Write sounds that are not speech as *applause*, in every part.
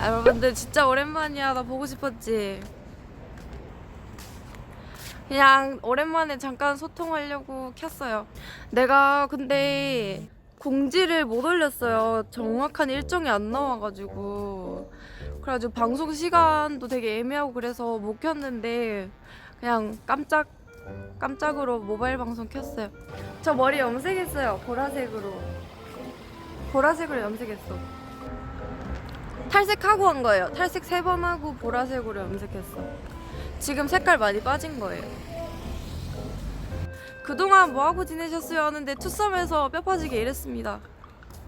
아, 여러분들 진짜 오랜만이야. 나 보고 싶었지. 그냥 오랜만에 잠깐 소통하려고 켰어요. 내가 근데 공지를 못 올렸어요. 정확한 일정이 안 나와가지고. 그래가지고 방송 시간도 되게 애매하고 그래서 못 켰는데 그냥 깜짝 깜짝으로 모바일 방송 켰어요. 저 머리 염색했어요. 보라색으로. 보라색으로 염색했어. 탈색하고 한 거예요. 탈색 세 번 하고 보라색으로 염색했어. 지금 색깔 많이 빠진 거예요. 그동안 뭐 하고 지내셨어요 하는데 투썸에서 뼈 빠지게 일했습니다.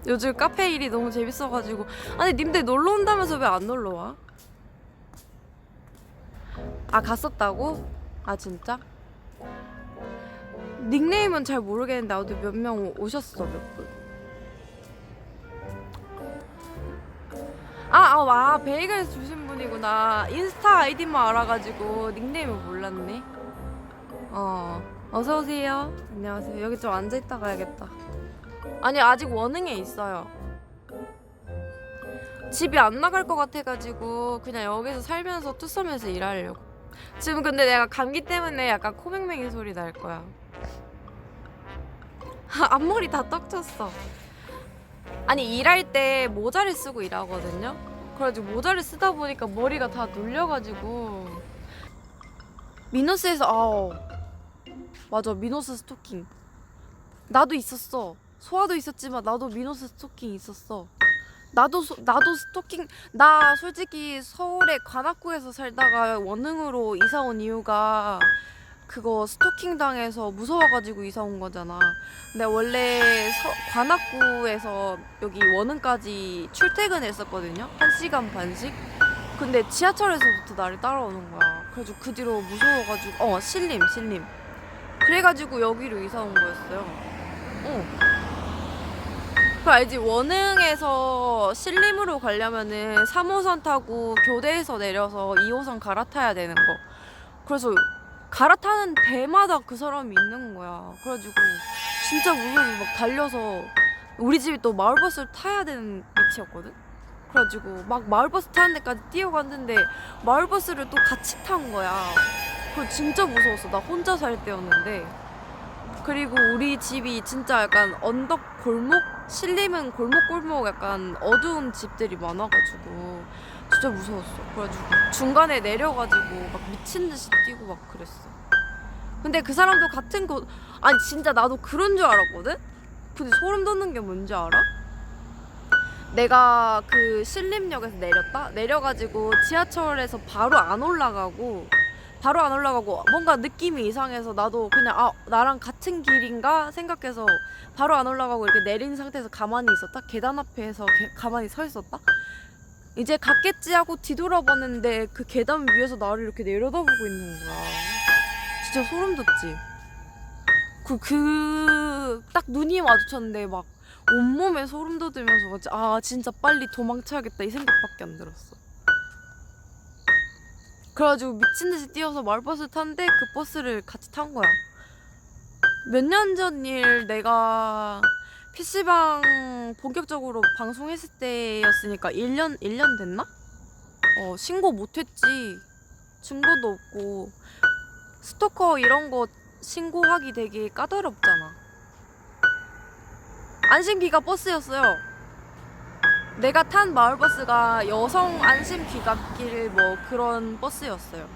요즘 카페 일이 너무 재밌어가지고 아니 님들 놀러 온다면서 왜 안 놀러 와? 아 갔었다고? 아 진짜? 닉네임은 잘 모르겠는데 아무튼 몇 명 오셨어 몇 분. 아, 아, 와, 베이글 주신 분이구나. 인스타 아이디만 알아가지고 닉네임을 몰랐네. 어, 어서 오세요. 안녕하세요. 여기 좀 앉아 있다 가야겠다. 아니 아직 원흥에 있어요. 집이 안 나갈 것 같아가지고 그냥 여기서 살면서 투썸에서 일하려고. 지금 근데 내가 감기 때문에 약간 코맹맹이 소리 날 거야. *laughs* 앞머리 다 떡쳤어. 아니 일할 때 모자를 쓰고 일하거든요. 그래가지고 모자를 쓰다 보니까 머리가 다 눌려가지고. 미노스에서 아우 맞아 미노스 스토킹. 나도 있었어. 소아도 있었지만 나도 미노스 스토킹 있었어. 나도 소, 나도 스토킹 나 솔직히 서울의 관악구에서 살다가 원흥으로 이사 온 이유가 그거 스토킹 당해서 무서워가지고 이사 온 거잖아. 근데 원래 서, 관악구에서 여기 원흥까지 출퇴근했었거든요. 한 시간 반씩. 근데 지하철에서부터 나를 따라오는 거야. 그래가지고 그 뒤로 무서워가지고 어 신림 신림. 그래가지고 여기로 이사 온 거였어요. 어. 그 알지 원흥에서 신림으로 가려면은 3호선 타고 교대에서 내려서 2호선 갈아타야 되는 거. 그래서 갈아타는 데마다 그 사람이 있는 거야. 그래가지고 진짜 무서워서 막 달려서 우리 집이 또 마을버스를 타야 되는 위치였거든. 그래가지고 막 마을버스 타는 데까지 뛰어갔는데 마을버스를 또 같이 탄 거야. 그거 진짜 무서웠어. 나 혼자 살 때였는데. 그리고 우리 집이 진짜 약간 언덕 골목? 신림은 골목골목 약간 어두운 집들이 많아가지고 진짜 무서웠어. 그래가지고 중간에 내려가지고 막 미친 듯이 뛰고 막 그랬어. 근데 그 사람도 같은 곳 아니 진짜 나도 그런 줄 알았거든. 근데 소름 돋는 게 뭔지 알아? 내가 그 신림역에서 내렸다 내려가지고 지하철에서 바로 안 올라가고 바로 안 올라가고 뭔가 느낌이 이상해서 나도 그냥 아 나랑 같은 길인가 생각해서 바로 안 올라가고 이렇게 내린 상태에서 가만히 있었다? 계단 앞에서 게- 가만히 서 있었다? 이제 갔겠지 하고 뒤돌아봤는데 그 계단 위에서 나를 이렇게 내려다보고 있는 거야. 진짜 소름 돋지? 그 그 딱 눈이 마주쳤는데 막 온몸에 소름 돋으면서 아 진짜 빨리 도망쳐야겠다 이 생각밖에 안 들었어 그래가지고 미친 듯이 뛰어서 마을버스 탔는데 그 버스를 같이 탄 거야. 몇 년 전 일 내가 PC방 본격적으로 방송했을 때였으니까 1년, 1년 됐나? 어, 신고 못했지. 증거도 없고. 스토커 이런 거 신고하기 되게 까다롭잖아. 안심기가 버스였어요. 내가 탄 마을버스가 여성 안심 귀갓길 뭐 그런 버스였어요.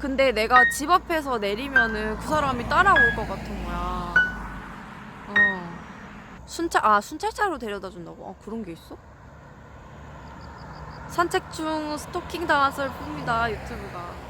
근데 내가 집 앞에서 내리면은 그 사람이 따라올 것 같은 거야. 어. 순찰 아 순찰차로 데려다 준다고? 아 그런 게 있어? 산책 중 스토킹 당했을 뿐이다 유튜브가.